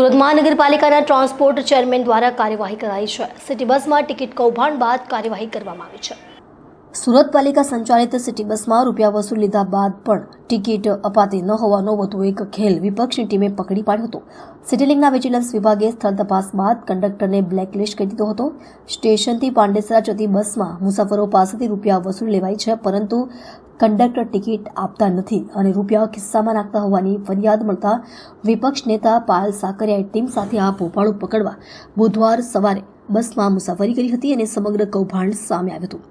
સુરત મહાનગરપાલિકાના transport chairman દ્વારા કાર્યવાહી કરાઈ છે. સિટી બસમાં ટિકિટ કૌભાંડ બાદ કાર્યવાહી કરવામાં આવી છે. સુરત પાલિકા સંચાલિત સિટી બસમાં રૂપિયા વસૂલ લીધા બાદ પણ ટિકિટ અપાતી ન હોવાનો વધુ એક ખેલ વિપક્ષની ટીમે પકડી પાડ્યો હતો. સિટીલિંગના વિજિલન્સ વિભાગે સ્થળ તપાસ બાદ કંડક્ટરને બ્લેકલિસ્ટ કરી દીધો હતો. સ્ટેશનથી પાંડેસરા જતી બસમાં મુસાફરો પાસેથી રૂપિયા વસૂલ લેવાય છે, પરંતુ કંડક્ટર ટિકિટ આપતા નથી અને રૂપિયા ખિસ્સામાં નાખતા હોવાની ફરિયાદ મળતા વિપક્ષ નેતા પાયલ સાકરિયાએ ટીમ સાથે આ ભોપાળું પકડવા બુધવાર સવારે બસમાં મુસાફરી કરી હતી અને સમગ્ર કૌભાંડ સામે આવ્યું હતું.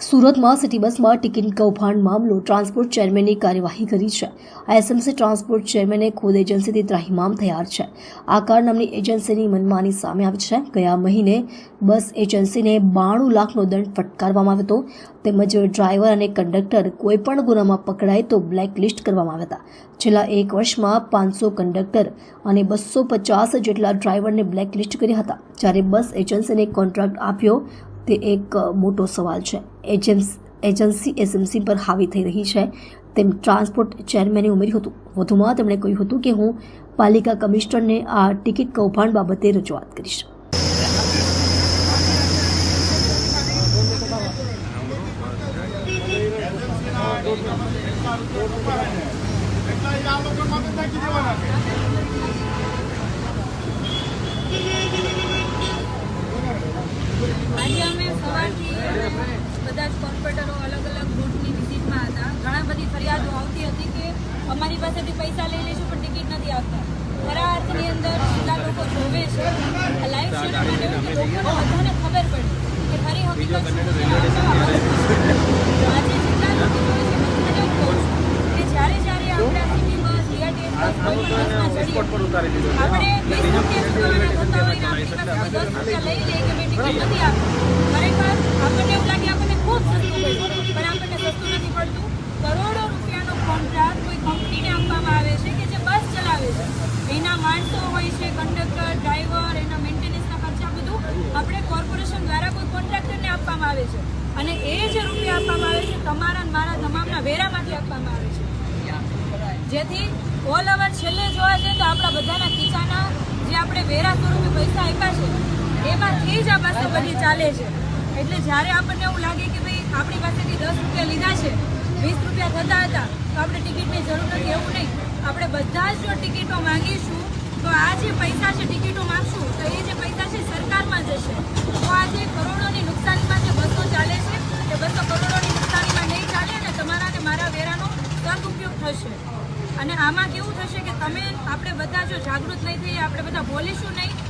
સુરતમાં સિટી બસમાં ટિકિટ કૌભાંડ મામલો ટ્રાન્સપોર્ટ ચેરમેનની કાર્યવાહી કરી છે. એસએમસી ટ્રાન્સપોર્ટ ચેરમેને ખુદ એજન્સીથી ત્રાહિમામ થયા છે. આકાર નામની એજન્સીની મનમાની સામે આવી છે. ગયા મહિને બસ એજન્સીને બાણું લાખનો દંડ ફટકારવામાં આવ્યો હતો. તેમજ ડ્રાઈવર અને કંડક્ટર કોઈપણ ગુનામાં પકડાય તો બ્લેકલિસ્ટ કરવામાં આવ્યા હતા. છેલ્લા એક વર્ષમાં પાંચસો કંડક્ટર અને બસો પચાસ જેટલા ડ્રાઈવરને બ્લેકલિસ્ટ કર્યા હતા. જ્યારે બસ એજન્સીને કોન્ટ્રાક્ટ આપ્યો તે એક મોટો સવાલ છે. એજન્સ, એજન્સી એસએમસી પર હાવી થઈ રહી છે. તેમ ટ્રાન્સપોર્ટ ચેરમેને ઉમેર્યું હતું. વધુમાં તેમણે કહ્યું હતું કે હું પાલિકા કમિશનરને આ ટિકિટ કૌભાંડ બાબતે રજૂઆત કરીશ. આજે અમે સવારથી બધા જ કોર્પોરેટરો અલગ અલગ વિઝિટમાં હતા. ઘણા બધી ફરિયાદો આવતી હતી કે અમારી પાસેથી પૈસા લઈ લઈશું પણ ટિકિટ નથી આવતા. ખરા અર્થની અંદર જેટલા લોકો જોવે છે. લાઈવ શેરમાં એવું કે લોકોને બધાને ખબર પડી કે ખરી હકીકત આજે જેટલા લોકો કે જ્યારે જ્યારે આપણે આ સિટી બસ બીઆરટીએસ બસ કોઈ પણ બસમાં ચડીએ આપણે વીસ રૂપિયા ચૂકવવાના થતા હોય ને આપણી પાસે દસ રૂપિયા લઈ લે કે મેં ટિકિટ નથી આપી ખરેખર આપણને એવું લાગે આપણને ખૂબ સસ્તું પડ્યું પણ આપણને નથી પડતું. કરોડો રૂપિયાનો કોન્ટ્રાક્ટ કોઈ કંપનીને આપવામાં આવે છે કે જે બસ ચલાવે છે. એના માણસો હોય છે કંડક્ટર ડ્રાઈવર એના મેન્ટેનન્સના ખર્ચા બધું આપણે કોર્પોરેશન દ્વારા કોઈ કોન્ટ્રાક્ટરને આપવામાં આવે છે. અને એ જે રૂપિયા આપવામાં આવે છે, તમારા મારા તમામના વેરામાંથી આપવામાં આવે છે. જેથી ઓલ ઓવર છેલ્લે જોવા જઈએ તો આપણા બધાના ખીચાના જે આપણે વેરા સ્વરૂપે પૈસા આપ્યા છે એમાંથી જ આ બસો બધી ચાલે છે. એટલે જ્યારે આપણને એવું લાગે કે ભાઈ આપણી પાસેથી દસ રૂપિયા લીધા છે, વીસ રૂપિયા થતા હતા, તો આપણે ટિકિટની જરૂર નથી, એવું નહીં. આપણે બધા જ જો ટિકિટો માંગીશું, તો આ જે પૈસા છે ટિકિટો માંગશું તો એ જે પૈસા છે સરકારમાં જશે. તો આ જે કરોડોની નુકસાનીમાં જે બસો ચાલે છે, એ બસો કરોડોની નુકસાનીમાં નહીં ચાલે અને તમારા અને મારા વેરાનો સદઉપયોગ થશે. અને આમાં કેવું થશે કે તમે, આપણે બધા જો જાગૃત નહીં થઈએ, આપણે બધા બોલીશું નહીં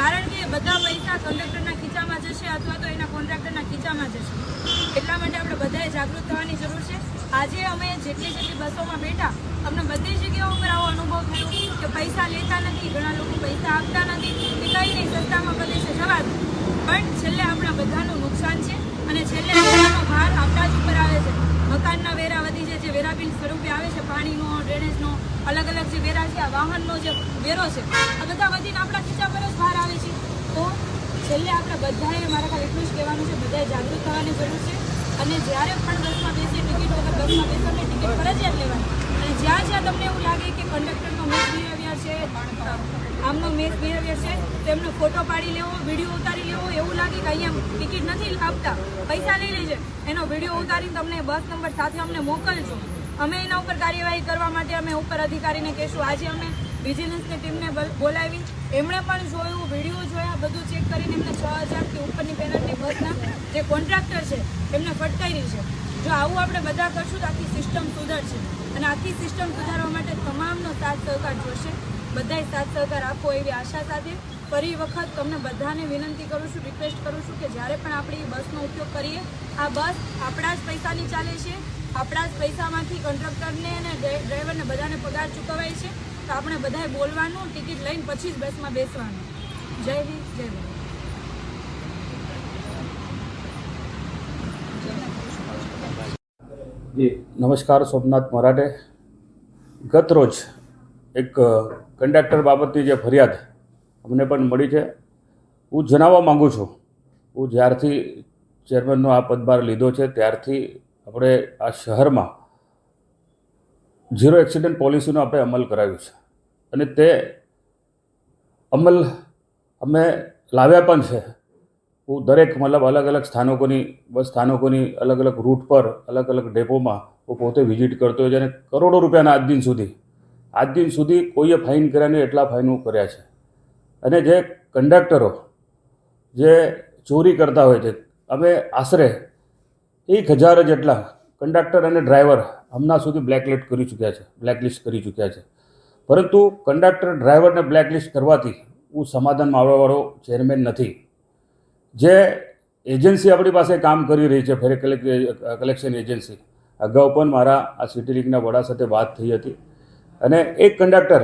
કારણ કે બધા પૈસા કંડક્ટરના ખીચામાં જશે અથવા તો એના કોન્ટ્રાક્ટરના ખીચામાં જશે. એટલા માટે આપણે બધાએ જાગૃત થવાની જરૂર છે. આજે અમે જેટલી જેટલી બસોમાં બેઠા, અમને બધી જગ્યાઓ પર આવો અનુભવ થયો કે પૈસા લેતા નથી, ઘણા લોકો પૈસા આપતા નથી, કે કંઈ નહીં, સસ્તામાં પ્રદેશે જવા પણ છેલ્લે આપણા બધાનું નુકસાન છે અને છેલ્લે વેરાનો ભાર આપણા જ ઉપર આવે છે. મકાનના વેરા વધી છે જે વેરા સ્વરૂપે આવે છે, પાણીનો ડ્રેનેજનો અલગ અલગ જે વેરા છે, આ વાહનનો જે વેરો છે, આ બધા વધીને આપણા ખીચા પર જ ભાર આવે છે. તો છેલ્લે આપણે બધાએ મારે ખાલી એટલું જ કહેવાનું છે, બધાએ જાગૃત થવાની જરૂર છે. અને જ્યારે પણ બસમાં બેસીએ, ટિકિટ વગર બસમાં બેસો એટલે ટિકિટ ફરજિયાત લેવાની. અને જ્યાં જ્યાં તમને એવું લાગે કે કંડક્ટરનો મિસબિહેવિયર છે, આમનો મિસબિહેવિયર છે, તેમનો ફોટો પાડી લેવો, વીડિયો ઉતારી લેવો, એવું લાગે કે અહીંયા ટિકિટ નથી આપતા, પૈસા લઈ લેજે. એનો વીડિયો ઉતારીને તમને બસ નંબર સાથે અમને મોકલજો. અમે એના ઉપર કાર્યવાહી કરવા માટે અમે ઉપર અધિકારીને કહેશું. આજે અમે વિજિલન્સની ટીમને બોલાવી. એમણે પણ જોયું, વીડિયો જોયા, બધું ચેક કરીને એમને છ હજારથી ઉપરની પેનલ્ટી બસના જે કોન્ટ્રાક્ટર છે, એમને ફટકારી છે. જો આવું આપણે બધા કરશું તો આખી સિસ્ટમ સુધરશે. અને આખી સિસ્ટમ સુધારવા માટે તમામનો સાથ સહકાર જોશે. બધાય સાથ સહકાર આપો એવી આશા સાથે ફરી વખત તમને બધાને વિનંતી કરું છું રિક્વેસ્ટ કરું છું કે જ્યારે પણ આપણે એ બસનો ઉપયોગ કરીએ, આ બસ આપણા જ પૈસાની ચાલે છે, આપણા જ પૈસામાંથી કંડક્ટરને અને ડ્રાઈવરને બધાને પગાર ચૂકવાય છે, તો આપણે બધાએ બોલવાનું, ટિકિટ લઈને પછી જ બસમાં બેસવાનું. જય હિન્દ, જય ભારત. નમસ્કાર, સોમનાથ મરાઠે. ગત રોજ એક કંડક્ટર બાબતની જે ફરિયાદ અમને પણ મળી છે. હું જણાવવા માગું છું, હું જ્યારથી ચેરમેનનો આ પદભાર લીધો છે, ત્યારથી આપણે આ શહેરમાં ઝીરો એક્સિડન્ટ પોલિસીનો આપણે અમલ કરાવ્યું છે. અને તે અમલ અમે લાવ્યા પણ છે. હું દરેક મતલબ અલગ અલગ સ્થાનકોની, બસ સ્થાનકોની અલગ અલગ રૂટ પર, અલગ અલગ ડેપોમાં હું પોતે વિઝિટ કરતો હોય છે અને કરોડો રૂપિયાના આજ દિન સુધી આજ દિન સુધી કોઈએ ફાઇન કર્યા નહીં, એટલા ફાઇનો કર્યા છે. અને જે કંડક્ટરો જે ચોરી કરતા હોય છે, અમે આશરે એક હજાર જેટલા કંડક્ટર અને ડ્રાઈવર હમણાં સુધી બ્લેકલિસ્ટ કરી ચૂક્યા છે, બ્લેકલિસ્ટ કરી ચૂક્યા છે. પરંતુ કંડક્ટર, ડ્રાઈવરને બ્લેકલિસ્ટ કરવાથી હું સમાધાનમાં આવવાવાળો ચેરમેન નથી. જે એજન્સી આપણી પાસે કામ કરી રહી છે, ફેર કલેક્શન એજન્સી, અગાઉ પણ મારા આ સિટી લીગના વડા સાથે વાત થઈ હતી. અને એક કંડક્ટર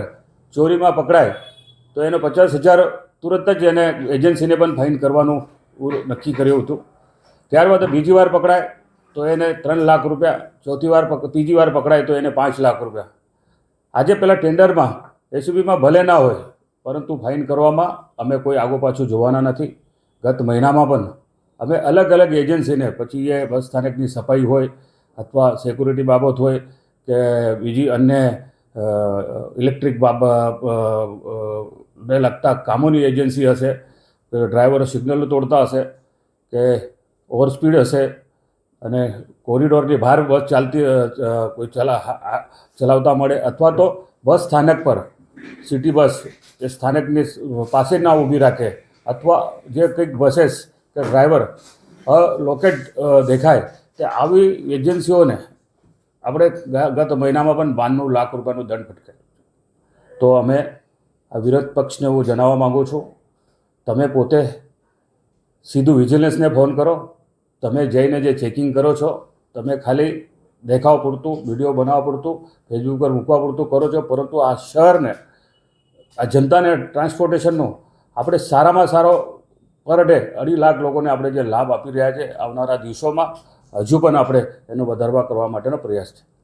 ચોરીમાં પકડાય, તો એનો પચાસ હજાર તુરંત જ એને એજન્સીને પણ ફાઇન કરવાનું નક્કી કર્યું હતું. ત્યારબાદ બીજી વાર પકડાય, તો એને ત્રણ લાખ રૂપિયા, ચોથી વાર ત્રીજી વાર પકડાય, તો એને પાંચ લાખ રૂપિયા. આજે પેલા ટેન્ડરમાં એસયુબીમાં ભલે ના હોય, પરંતુ ફાઇન કરવામાં અમે કોઈ આગો પાછું જોવાના નથી. ગત મહિનામાં પણ અમે અલગ અલગ એજન્સીને, પછી એ બસ સ્થાનકની સફાઈ હોય, અથવા સિક્યુરિટી બાબત હોય, કે બીજી અન્ય ઇલેક્ટ્રિક ને લગતા કામોની એજન્સી હશે ડ્રાઈવરો સિગ્નલ તોડતા હશે, કે ઓવર સ્પીડ હશે, અને કોરિડોરની બહાર બસ ચાલતી કોઈ ચલા ચલાવતા મળે, અથવા તો બસ સ્થાનક પર, સિટી બસ એ સ્થાનકની પાસે ના ઊભી રાખે, અથવા જે કંઈક બસેસ કે ડ્રાઈવર લોકેટ દેખાય, તે આવી એજન્સીઓને આપણે ગત મહિનામાં પણ બાણું લાખ રૂપિયાનું દંડ ફટકાર્યો તો અમે આ વિરોધ પક્ષને હું જણાવવા માગું છું, તમે પોતે સીધું વિજિલન્સને ફોન કરો, તમે જઈને જે ચેકિંગ કરો છો, તમે ખાલી દેખાવ પૂરતું, વીડિયો બનાવવા પૂરતું, ફેસબુક પર મૂકવા પૂરતું કરો છો, પરંતુ આ શહેરને, આ જનતાને ટ્રાન્સપોર્ટેશનનો આપણે સારામાં સારો પર ડે અઢી લાખ લોકોને આપણે જે લાભ આપી રહ્યા છે આવનારા દિવસોમાં હજુ પણ આપણે એનો વધારવા કરવા માટેનો પ્રયાસ છે.